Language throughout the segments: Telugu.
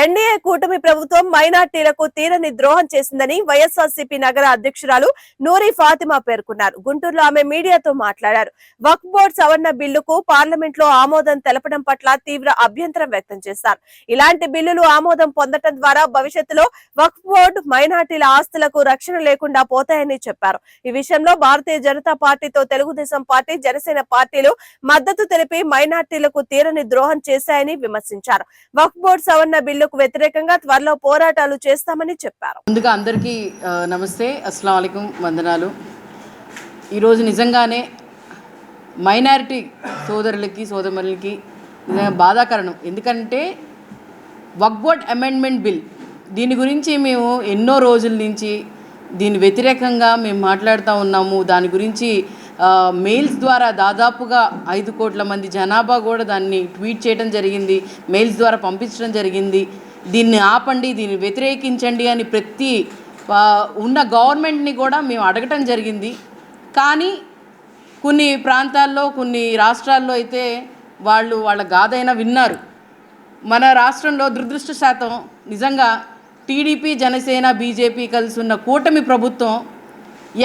ఎన్డీఏ కూటమి ప్రభుత్వం మైనార్టీలకు తీరని ద్రోహం చేసిందని వైఎస్ఆర్సీపీ నగర అధ్యక్షురాలు నూరి ఫాతిమా పేర్కొన్నారు. గుంటూరులో ఆమె మీడియాతో మాట్లాడారు. వక్ఫ్ బోర్డు సవరణ బిల్లుకు పార్లమెంట్లో ఆమోదం తెలపడం పట్ల తీవ్ర అభ్యంతరం వ్యక్తం చేశారు. ఇలాంటి బిల్లులు ఆమోదం పొందడం ద్వారా భవిష్యత్తులో వక్ఫ్ బోర్డు మైనార్టీల ఆస్తులకు రక్షణ లేకుండా పోతాయని చెప్పారు. ఈ విషయంలో భారతీయ జనతా పార్టీతో తెలుగుదేశం పార్టీ జనసేన పార్టీలు మద్దతు తెలిపి మైనార్టీలకు తీరని ద్రోహం చేశాయని విమర్శించారు. వక్ఫ్ బోర్డు సవరణ బిల్లుకు వ్యతిరేకంగా త్వరలో పోరాటాలు చేస్తామని చెప్పారు. ముందుగా అందరికీ నమస్తే. అస్సలం అయికం వందనాలు. ఈరోజు నిజంగానే మైనారిటీ సోదరులకి సోదరులకి నిజంగా బాధాకరణం. ఎందుకంటే వక్బోర్డ్ అమెండ్మెంట్ బిల్ దీని గురించి మేము ఎన్నో రోజుల నుంచి దీని వ్యతిరేకంగా మేము మాట్లాడుతూ ఉన్నాము. దాని గురించి మెయిల్స్ ద్వారా దాదాపుగా ఐదు కోట్ల మంది జనాభా కూడా దాన్ని ట్వీట్ చేయడం జరిగింది మెయిల్స్ ద్వారా పంపించడం జరిగింది. దీన్ని ఆపండి దీన్ని వ్యతిరేకించండి అని ప్రతి ఉన్న గవర్నమెంట్ని కూడా మేము అడగటం జరిగింది. కానీ కొన్ని ప్రాంతాల్లో కొన్ని రాష్ట్రాల్లో అయితే వాళ్ళు వాళ్ళ గాథైనా విన్నారు. మన రాష్ట్రంలో దురదృష్ట శాతం నిజంగా టీడీపీ జనసేన బీజేపీ కలిసి ఉన్న కూటమి ప్రభుత్వం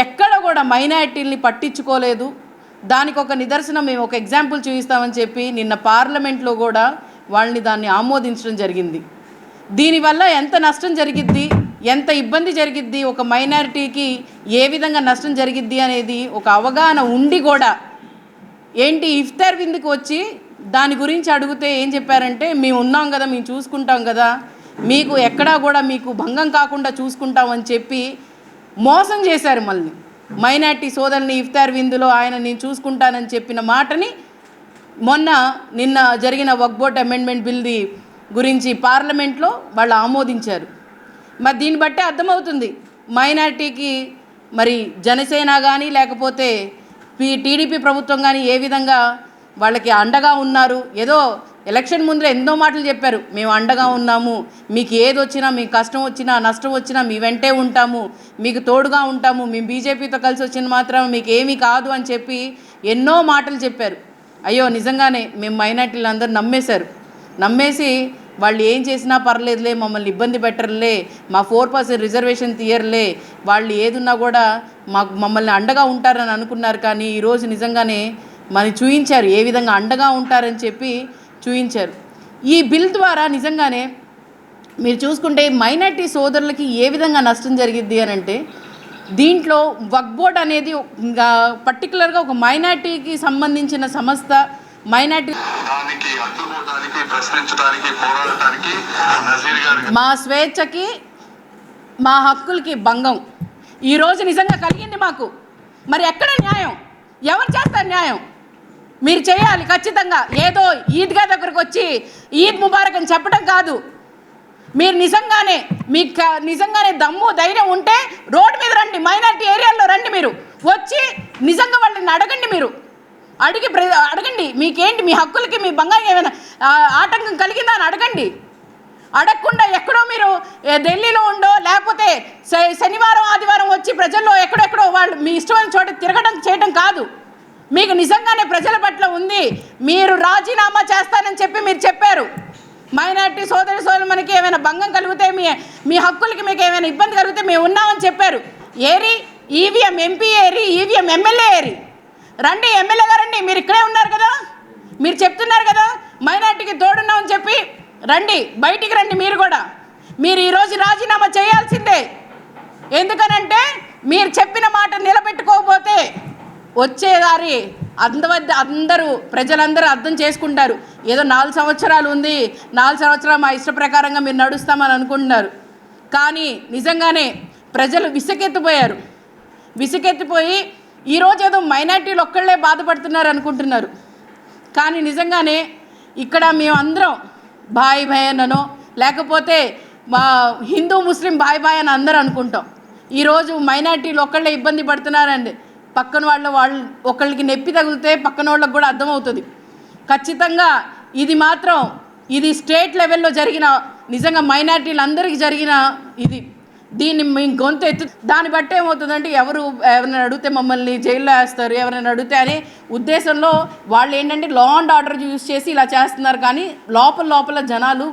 ఎక్కడ కూడా మైనారిటీల్ని పట్టించుకోలేదు. దానికి ఒక నిదర్శనం మేము ఒక ఎగ్జాంపుల్ చూపిస్తామని చెప్పి నిన్న పార్లమెంట్లో కూడా వాళ్ళని దాన్ని ఆమోదించడం జరిగింది. దీనివల్ల ఎంత నష్టం జరిగిద్ది ఎంత ఇబ్బంది జరిగిద్ది ఒక మైనారిటీకి ఏ విధంగా నష్టం జరిగిద్ది అనేది ఒక అవగాహన ఉండి కూడా ఏంటి ఇఫ్తార్ విందుకు వచ్చి దాని గురించి అడిగితే ఏం చెప్పారంటే మేము ఉన్నాం కదా మేము చూసుకుంటాం కదా మీకు ఎక్కడా కూడా మీకు భంగం కాకుండా చూసుకుంటామని చెప్పి మోసం చేశారు మళ్ళీ. మైనార్టీ సోదరుని ఇఫ్తార్ విందులో ఆయన నేను చూసుకుంటానని చెప్పిన మాటని మొన్న నిన్న జరిగిన వక్బోట్ అమెండ్మెంట్ బిల్ది గురించి పార్లమెంట్లో వాళ్ళు ఆమోదించారు. మరి దీన్ని బట్టే అర్థమవుతుంది. మైనార్టీకి మరి జనసేన కానీ లేకపోతే పీ టీడీపీ ప్రభుత్వం కానీ ఏ విధంగా వాళ్ళకి అండగా ఉన్నారు? ఏదో ఎలక్షన్ ముందులో ఎన్నో మాటలు చెప్పారు. మేము అండగా ఉన్నాము. మీకు ఏది వచ్చినా మీకు కష్టం వచ్చినా నష్టం వచ్చినా మీ వెంటే ఉంటాము. మీకు తోడుగా ఉంటాము. మేము బీజేపీతో కలిసి వచ్చిన మాత్రం మీకు ఏమీ కాదు అని చెప్పి ఎన్నో మాటలు చెప్పారు. అయ్యో నిజంగానే మేము మైనార్టీలు అందరూ నమ్మేశారు. నమ్మేసి వాళ్ళు ఏం చేసినా పర్లేదులే మమ్మల్ని ఇబ్బంది పెట్టరులే మా ఫోర్ పర్సెంట్ రిజర్వేషన్ తీయర్లే వాళ్ళు ఏదున్నా కూడా మాకు మమ్మల్ని అండగా ఉంటారని అనుకున్నారు కానీ ఈరోజు నిజంగానే మరి చూయించారు ఏ విధంగా అండగా ఉంటారని చెప్పి చూయించారు. ఈ బిల్ ద్వారా నిజంగానే మీరు చూసుకుంటే మైనార్టీ సోదరులకి ఏ విధంగా నష్టం జరిగిద్ది అని అంటే దీంట్లో వక్ బోర్డ్ అనేది పర్టికులర్గా ఒక మైనార్టీకి సంబంధించిన సంస్థ మైనార్టీ మా స్వేచ్ఛకి మా హక్కులకి భంగం. ఈరోజు నిజంగా కలిగింది మాకు. మరి ఎక్కడ న్యాయం? ఎవరు చేస్తారు న్యాయం? మీరు చేయాలి ఖచ్చితంగా. ఏదో ఈద్గా దగ్గరకు వచ్చి ఈద్ ముబారక్ అని చెప్పడం కాదు. మీరు నిజంగానే మీకు నిజంగానే దమ్ము ధైర్యం ఉంటే రోడ్డు మీద రండి మైనార్టీ ఏరియాల్లో రండి మీరు. వచ్చి నిజంగా వాళ్ళని అడగండి మీరు. అడిగి అడగండి మీకేంటి మీ హక్కులకి మీ బంగారం ఏమైనా ఆటంకం కలిగిందా అని అడగండి. అడగకుండా ఎక్కడో మీరు ఢిల్లీలో ఉండో లేకపోతే శ- శనివారం ఆదివారం వచ్చి ప్రజల్లో ఎక్కడెక్కడో వాళ్ళు మీ ఇష్టమైన చోట తిరగడం చేయడం కాదు. మీకు నిజంగానే ప్రజల పట్ల ఉంది. మీరు రాజీనామా చేస్తానని చెప్పి మీరు చెప్పారు. మైనార్టీ సోదరి సోదరు మనకి ఏమైనా భంగం కలిగితే మీ మీ హక్కులకి మీకు ఏమైనా ఇబ్బంది కలిగితే మేము ఉన్నామని చెప్పారు. ఏరి ఈవీఎం ఎంపీ ఏరి ఈవీఎం ఎమ్మెల్యే ఏరి. రండి ఎమ్మెల్యే గారండి మీరు ఇక్కడే ఉన్నారు కదా. మీరు చెప్తున్నారు కదా మైనార్టీకి తోడున్నామని చెప్పి. రండి బయటికి రండి మీరు కూడా. మీరు ఈరోజు రాజీనామా చేయాల్సిందే. ఎందుకనంటే మీరు చెప్పిన మాట నిలబెట్టుకోకపోతే వచ్చేదారి అందవద్ద అందరూ ప్రజలందరూ అర్థం చేసుకుంటారు. ఏదో నాలుగు సంవత్సరాలు ఉంది నాలుగు సంవత్సరాలు మా ఇష్ట ప్రకారంగా మీరు నడుస్తామని అనుకుంటున్నారు. కానీ నిజంగానే ప్రజలు విసుకెత్తిపోయారు. విసుకెత్తిపోయి ఈరోజు ఏదో మైనార్టీలు ఒక్కళ్ళే బాధపడుతున్నారు అనుకుంటున్నారు. కానీ నిజంగానే ఇక్కడ మేమందరం బాయ్ భాయ్ అనో లేకపోతే మా హిందూ ముస్లిం బాయ్ బాయ్ అని అందరూ అనుకుంటాం. ఈరోజు మైనార్టీలు ఒక్కళ్ళే ఇబ్బంది పడుతున్నారండి. పక్కన వాళ్ళ వాళ్ళు ఒకళ్ళకి నొప్పి తగిలితే పక్కన వాళ్ళకి కూడా అర్థమవుతుంది. ఖచ్చితంగా ఇది మాత్రం ఇది స్టేట్ లెవెల్లో జరిగిన నిజంగా మైనార్టీలందరికీ జరిగిన ఇది. దీన్ని మీ గొంతు ఎత్తు దాన్ని బట్టి ఏమవుతుందంటే ఎవరు ఎవరైనా అడిగితే మమ్మల్ని జైల్లో వేస్తారు ఎవరైనా అడిగితే అనే ఉద్దేశంలో వాళ్ళు ఏంటంటే లా అండ్ ఆర్డర్ యూస్ చేసి ఇలా చేస్తున్నారు కానీ లోపల లోపల జనాలు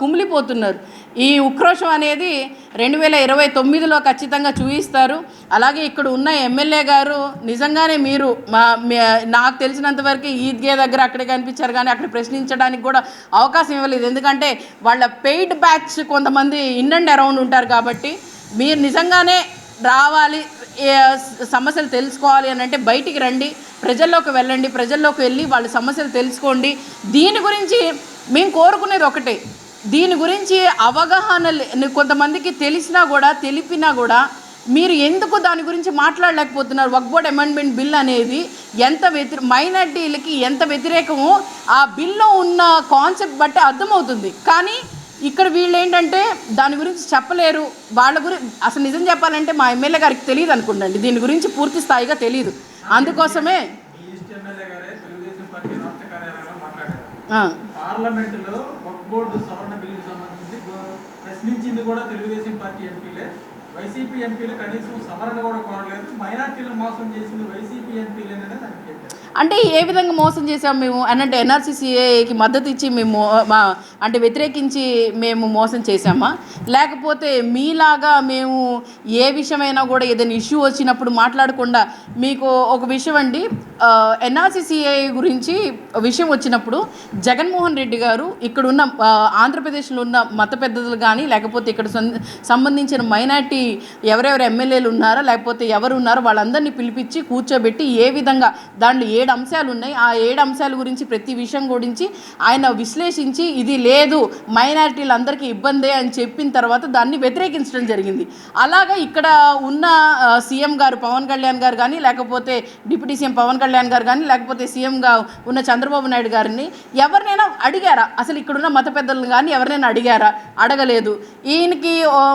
కుమిలిపోతున్నారు. ఈ ఉక్రోషం అనేది రెండు వేల ఇరవై తొమ్మిదిలో ఖచ్చితంగా చూపిస్తారు అలాగే ఇక్కడ ఉన్న ఎమ్మెల్యే గారు నిజంగానే మీరు మా నాకు తెలిసినంత వరకు ఈద్గే దగ్గర అక్కడే కనిపించారు కానీ అక్కడ ప్రశ్నించడానికి కూడా అవకాశం ఇవ్వలేదు. ఎందుకంటే వాళ్ళ పెయిడ్ బ్యాచ్ కొంతమంది ఇన్ అండ్ అరౌండ్ ఉంటారు కాబట్టి మీరు నిజంగానే రావాలి సమస్యలు తెలుసుకోవాలి అని అంటే బయటికి రండి ప్రజల్లోకి వెళ్ళండి ప్రజల్లోకి వెళ్ళి వాళ్ళ సమస్యలు తెలుసుకోండి. దీని గురించి మేము కోరుకునేది ఒకటే. దీని గురించి అవగాహన కొంతమందికి తెలిసినా కూడా తెలిపినా కూడా మీరు ఎందుకు దాని గురించి మాట్లాడలేకపోతున్నారు? వక్ బోర్డ్ అమెండ్మెంట్ బిల్ అనేది ఎంత వ్యతిరే మైనార్టీలకి ఎంత వ్యతిరేకమో ఆ బిల్లో ఉన్న కాన్సెప్ట్ బట్టి అర్థమవుతుంది. కానీ ఇక్కడ వీళ్ళు ఏంటంటే దాని గురించి చెప్పలేరు. వాళ్ళ గురించి అసలు నిజం చెప్పాలంటే మా ఎమ్మెల్యే గారికి తెలియదు అనుకుంటండి. దీని గురించి పూర్తి స్థాయిగా తెలియదు. అందుకోసమే ఈస్ట్ ఎమ్మెల్యే గారే తెలుగుదేశం పార్టీ రాష్ట్ర కార్యాలయంలో మాట్లాడారు ఆ, పార్లమెంటులో వక్ బోర్డు సవరణ బిల్లుకు సంబంధించి గో- ప్రశ్నించింది కూడా తెలుగుదేశం పార్టీ ఎంపీలే. వైసీపీ ఎంపీలు కనీసం సవరణ కూడా కోరలేదు. మైనార్టీలను మోసం చేసింది వైసీపీ ఎంపీలే అంటే ఏ విధంగా మోసం చేసాం మేము? అని అంటే ఎన్ఆర్సీసీఏకి మద్దతు ఇచ్చి మేము మా అంటే వ్యతిరేకించి మేము మోసం చేసామా లేకపోతే మీలాగా మేము ఏ విషయమైనా కూడా ఏదైనా ఇష్యూ వచ్చినప్పుడు మాట్లాడకుండా మీకు ఒక విషయం అండి ఎన్ఆర్సీసీఏ గురించి విషయం వచ్చినప్పుడు జగన్మోహన్ రెడ్డి గారు ఇక్కడ ఉన్న ఆంధ్రప్రదేశ్లో ఉన్న మత పెద్దలు కానీ లేకపోతే ఇక్కడ సంబంధించిన మైనార్టీ ఎవరెవరు ఎమ్మెల్యేలు ఉన్నారో లేకపోతే ఎవరు ఉన్నారో వాళ్ళందరినీ పిలిపించి కూర్చోబెట్టి ఏ విధంగా దాంట్లో ఏడు అంశాలు ఉన్నాయి ఆ ఏడు అంశాల గురించి ప్రతి విషయం గురించి ఆయన విశ్లేషించి ఇది లేదు మైనారిటీలందరికీ ఇబ్బందే అని చెప్పిన తర్వాత దాన్ని వ్యతిరేకించడం జరిగింది. అలాగా ఇక్కడ ఉన్న సీఎం గారు పవన్ కళ్యాణ్ గారు కానీ లేకపోతే డిప్యూటీ సీఎం పవన్ కళ్యాణ్ గారు కానీ లేకపోతే సీఎంగా ఉన్న చంద్రబాబు నాయుడు గారిని ఎవరినైనా అడిగారా? అసలు ఇక్కడున్న మత పెద్దలను కానీ ఎవరినైనా అడిగారా? అడగలేదు. ఈయనకి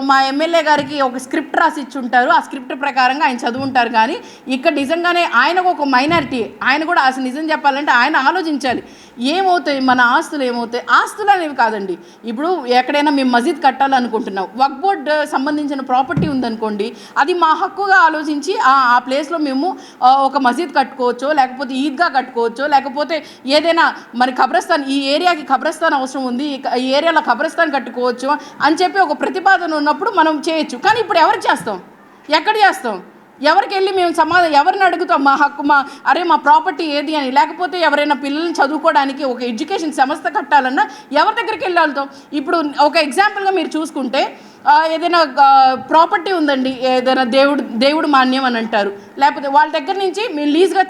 మా ఎమ్మెల్యే గారికి ఒక స్క్రిప్ట్ రాసి ఇచ్చి ఉంటారు. ఆ స్క్రిప్ట్ ప్రకారంగా ఆయన చదువుంటారు కానీ ఇక్కడ నిజంగానే ఆయనకు ఒక మైనారిటీ ఆయన కూడా అసలు నిజం చెప్పాలంటే ఆయన ఆలోచించాలి. ఏమవుతాయి? మన ఆస్తులు ఏమవుతాయి? ఆస్తులు అనేవి కాదండి. ఇప్పుడు ఎక్కడైనా మేము మసీద్ కట్టాలనుకుంటున్నాం. వక్ బోర్డ్ సంబంధించిన ప్రాపర్టీ ఉందనుకోండి అది మా హక్కుగా ఆలోచించి ఆ ఆ ప్లేస్లో మేము ఒక మసీద్ కట్టుకోవచ్చో లేకపోతే ఈద్గా కట్టుకోవచ్చో లేకపోతే ఏదైనా మరి ఖబరస్థాన్ ఈ ఏరియాకి ఖబరస్థాన్ అవసరం ఉంది ఈ ఈ ఏరియాలో ఖబరస్థాన్ కట్టుకోవచ్చు అని చెప్పి ఒక ప్రతిపాదన ఉన్నప్పుడు మనం చేయొచ్చు. కానీ ఇప్పుడు ఎవరు చేస్తాం? ఎక్కడ చేస్తాం? ఎవరికి వెళ్ళి మేము సమాధానం ఎవరిని అడుగుతాం? మా హక్కు మా అరే మా ప్రాపర్టీ ఏది అని? లేకపోతే ఎవరైనా పిల్లల్ని చదువుకోవడానికి ఒక ఎడ్యుకేషన్ సంస్థ కట్టాలన్నా ఎవరి దగ్గరికి వెళ్ళి ఇప్పుడు ఒక ఎగ్జాంపుల్గా మీరు చూసుకుంటే ఏదైనా ప్రాపర్టీ ఉందండి ఏదైనా దేవుడు దేవుడు మాన్యం అని అంటారు. లేకపోతే వాళ్ళ దగ్గర నుంచి మేము లీజ్గా